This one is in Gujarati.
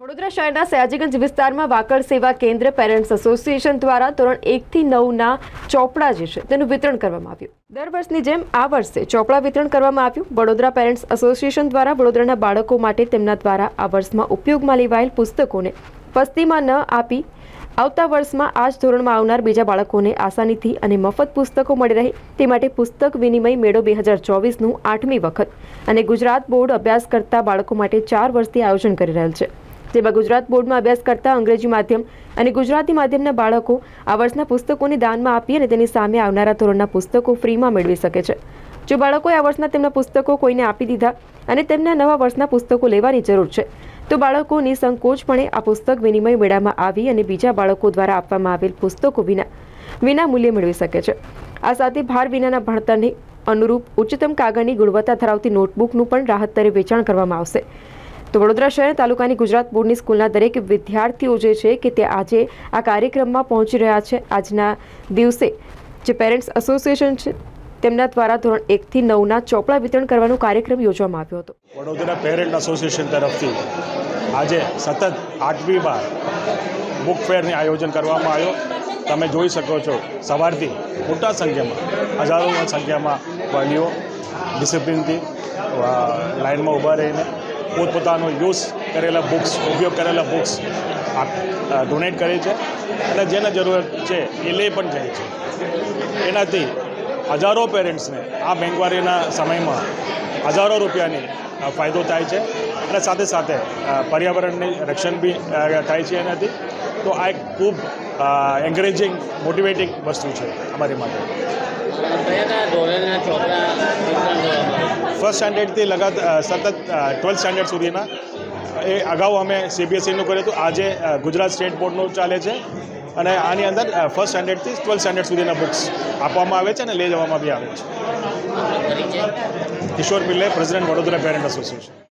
વડોદરા શહેરના સયાજીગંજ વિસ્તારમાં વાકડ સેવા કેન્દ્ર પેરેન્ટ્સ એસોસિએશન દ્વારા ધોરણ એકથી નવના ચોપડા જે છે તેનું વિતરણ કરવામાં આવ્યું. દર વર્ષની જેમ આ વર્ષે ચોપડા વિતરણ કરવામાં આવ્યું. વડોદરા પેરેન્ટ્સ એસોસિએશન દ્વારા વડોદરાના બાળકો માટે તેમના દ્વારા આ વર્ષમાં ઉપયોગમાં લેવાયેલ પુસ્તકોને વસ્તીમાં ન આપી આવતા વર્ષમાં આ જ ધોરણમાં આવનાર બીજા બાળકોને આસાનીથી અને મફત પુસ્તકો મળી રહે તે માટે પુસ્તક વિનિમય મેળો બે હજાર ચોવીસનું આઠમી વખત. અને ગુજરાત બોર્ડ અભ્યાસ કરતા બાળકો માટે ચાર વર્ષથી આયોજન કરી રહેલ છે. જેમાં ગુજરાત બોર્ડમાં અભ્યાસ કરતા અંગ્રેજી માધ્યમ અને ગુજરાતી માધ્યમના બાળકો આ વર્ષના પુસ્તકોને દાનમાં આપી અને તેની સામે આવનારા ધોરણના પુસ્તકો ફ્રીમાં મેળવી શકે છે. જો બાળકોએ આ વર્ષના તેમના પુસ્તકો કોઈને આપી દીધા અને તેમના નવા વર્ષના પુસ્તકો લેવાની જરૂર છે, તો બાળકો નિસંકોચપણે આ પુસ્તક વિનિમય મેળામાં આવી અને બીજા બાળકો દ્વારા આપવામાં આવેલ પુસ્તકો વિના વિના મૂલ્યે મેળવી શકે છે. આ સાથે ભાર વિનાના ભણતરને અનુરૂપ ઉચ્ચતમ કાગળની ગુણવત્તા ધરાવતી નોટબુકનું પણ રાહત દરે વેચાણ કરવામાં આવશે. તો વડોદરા શહેર તાલુકાની ગુજરાત બોર્ડની સ્કૂલના દરેક વિદ્યાર્થીઓ જે છે કે તે આજે આ કાર્યક્રમમાં પહોંચી રહ્યા છે. આજના દિવસે જે પેરેન્ટ્સ એસોસિએશન છે તેમના દ્વારા ધોરણ એકથી નવના ચોપડા વિતરણ કરવાનો કાર્યક્રમ યોજવામાં આવ્યો હતો. વડોદરા પેરેન્ટ એસોસિએશન તરફથી આજે સતત આઠમી બાર બુક ફેરનું આયોજન કરવામાં આવ્યો. તમે જોઈ શકો છો, સવારથી મોટા સંખ્યામાં, હજારોની સંખ્યામાં વાલીઓ ડિસિપ્લિનથી લાઇનમાં ઊભા રહીને પોતપોતાનો યુઝ કરેલા બુક્સ, ઉપયોગ કરેલા બુક્સ ડોનેટ કરે છે અને જેને જરૂરત છે એ લે પણ જાય છે. એનાથી હજારો પેરેન્ટ્સને આ બેંકવારીના સમયમાં હજારો રૂપિયાની ફાયદો થાય છે અને સાથે સાથે પર્યાવરણની રક્ષણ બી થાય છે એનાથી. તો આ એક ખૂબ એન્કરેજિંગ મોટિવેટિંગ વસ્તુ છે અમારી માટે કયા કયા ધોરણના ચોપડા વિતરણ કરવામાં આવે ફર્સ્ટ સ્ટાન્ડર્ડથી લગાત સતત ટ્વેલ્થ સ્ટાન્ડર્ડ સુધીના, એ અગાઉ અમે સીબીએસઈનું કર્યું હતું. આજે ગુજરાત સ્ટેટ બોર્ડનું ચાલે છે અને આની અંદર ફર્સ્ટ સ્ટાન્ડર્ડથી ટ્વેલ્થ સ્ટાન્ડર્ડ સુધીના બુક્સ આપવામાં આવે છે અને લઈ જવામાં બી આવે છે. Kishore Pillai president Vadodara parent association